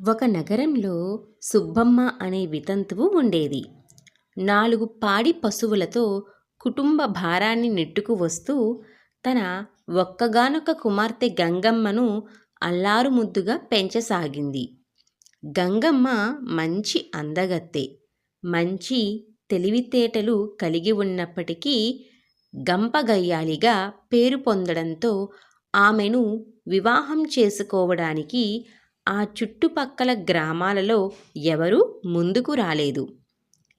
ఒక నగరంలో సుబ్బమ్మ అనే వితంతువు ఉండేది. నాలుగు పాడి పశువులతో కుటుంబ భారాన్ని నెట్టుకు వస్తూ తన ఒక్కగానొక్క కుమార్తె గంగమ్మను అల్లారు ముద్దుగా పెంచసాగింది. గంగమ్మ మంచి అందగత్తె. మంచి తెలివితేటలు కలిగి ఉన్నప్పటికీ గంపగయ్యాలిగా పేరు పొందడంతో ఆమెను వివాహం చేసుకోవడానికి ఆ చుట్టుపక్కల గ్రామాలలో ఎవరూ ముందుకు రాలేదు.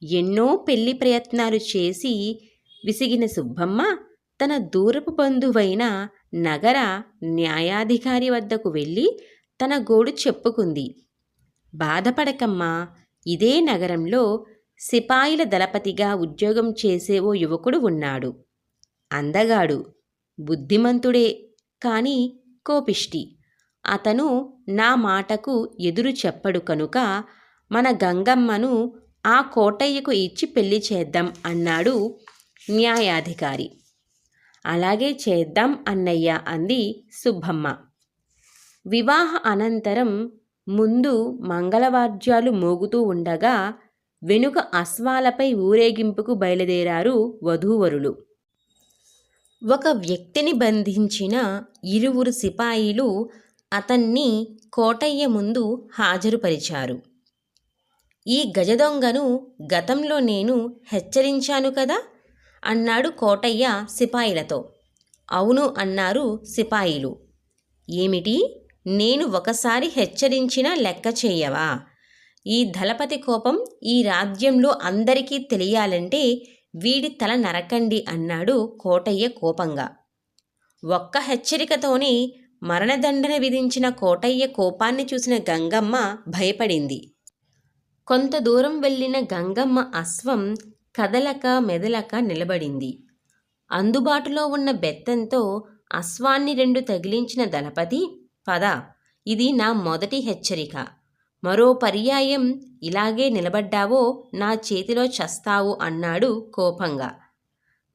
ఎన్నో పెళ్ళి ప్రయత్నాలు చేసి విసిగిన సుబ్బమ్మ తన దూరపు బంధువైన నగర న్యాయాధికారి వద్దకు వెళ్ళి తన గోడు చెప్పుకుంది. బాధపడకమ్మా ఇదే నగరంలో సిపాయిల దళపతిగా ఉద్యోగం చేసే ఓ యువకుడు ఉన్నాడు. అందగాడు బుద్ధిమంతుడే కానీ కోపిష్టి. అతను నా మాటకు ఎదురు చెప్పడు కనుక మన గంగమ్మను ఆ కోటయ్యకు ఇచ్చి పెళ్ళి చేద్దాం అన్నాడు న్యాయాధికారి. అలాగే చేద్దాం అన్నయ్య అంది సుబ్బమ్మ. వివాహ అనంతరం ముందు మంగళవాద్యాలు మోగుతూ ఉండగా వెనుక అశ్వాలపై ఊరేగింపుకు బయలుదేరారు వధూవరులు. ఒక వ్యక్తిని బంధించిన ఇరువురు సిపాయిలు అతన్ని కోటయ్య ముందు హాజరుపరిచారు. ఈ గజదొంగను గతంలో నేను హెచ్చరించాను కదా? అన్నాడు కోటయ్య సిపాయిలతో. అవును అన్నారు సిపాయిలు. ఏమిటి? నేను ఒకసారి హెచ్చరించినా లెక్క చేయవా? ఈ దళపతి కోపం ఈ రాజ్యంలో అందరికీ తెలియాలంటే వీడి తల నరకండి అన్నాడు కోటయ్య కోపంగా. ఒక్క హెచ్చరికతోనే మరణదండన విధించిన కోటయ్య కోపాన్ని చూసిన గంగమ్మ భయపడింది. కొంత దూరం వెళ్ళిన గంగమ్మ అశ్వం కదలక మెదలక నిలబడింది. అందుబాటులో ఉన్న బెత్తంతో అశ్వాన్ని రెండు తగిలించిన దళపతి పద ఇది నా మొదటి హెచ్చరిక. మరో పర్యాయం ఇలాగే నిలబడ్డావో నా చేతిలో చస్తావు అన్నాడు కోపంగా.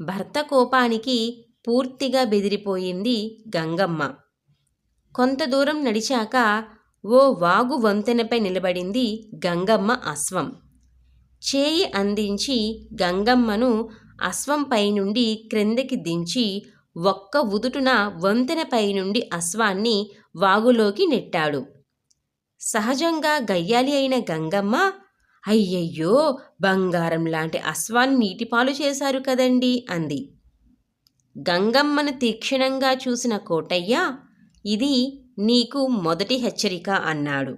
భర్త కోపానికి పూర్తిగా బెదిరిపోయింది గంగమ్మ. కొంత దూరం నడిచాక ఓ వాగు వంతెనపై నిలబడింది గంగమ్మ అశ్వం. చేయి అందించి గంగమ్మను అశ్వంపై నుండి క్రిందకి దించి ఒక్క ఉదుటున వంతెనపై నుండి అశ్వాన్ని వాగులోకి నెట్టాడు. సహజంగా గయ్యాలి అయిన గంగమ్మ అయ్యయ్యో బంగారం లాంటి అశ్వాన్ని నీటిపాలు చేశారు కదండి అంది. గంగమ్మను తీక్షణంగా చూసిన కోటయ్య ఇది నీకు మొదటి హెచ్చరిక అన్నాడు.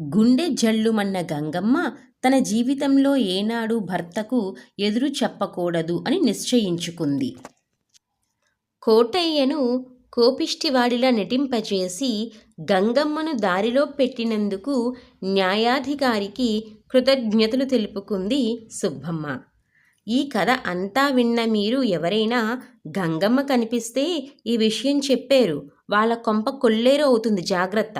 గుండె జల్లుమన్న గంగమ్మ తన జీవితంలో ఏనాడు భర్తకు ఎదురు చెప్పకూడదు అని నిశ్చయించుకుంది. కోటయ్యను కోపిష్టివాడిలా నటింపచేసి గంగమ్మను దారిలో పెట్టినందుకు న్యాయాధికారికి కృతజ్ఞతలు తెలుపుకుంది సుబ్బమ్మ. ఈ కథ అంతా విన్న మీరు ఎవరైనా గంగమ్మ కనిపిస్తే ఈ విషయం చెప్పారు. వాళ్ళ కొంప కొల్లేరు అవుతుంది జాగ్రత్త.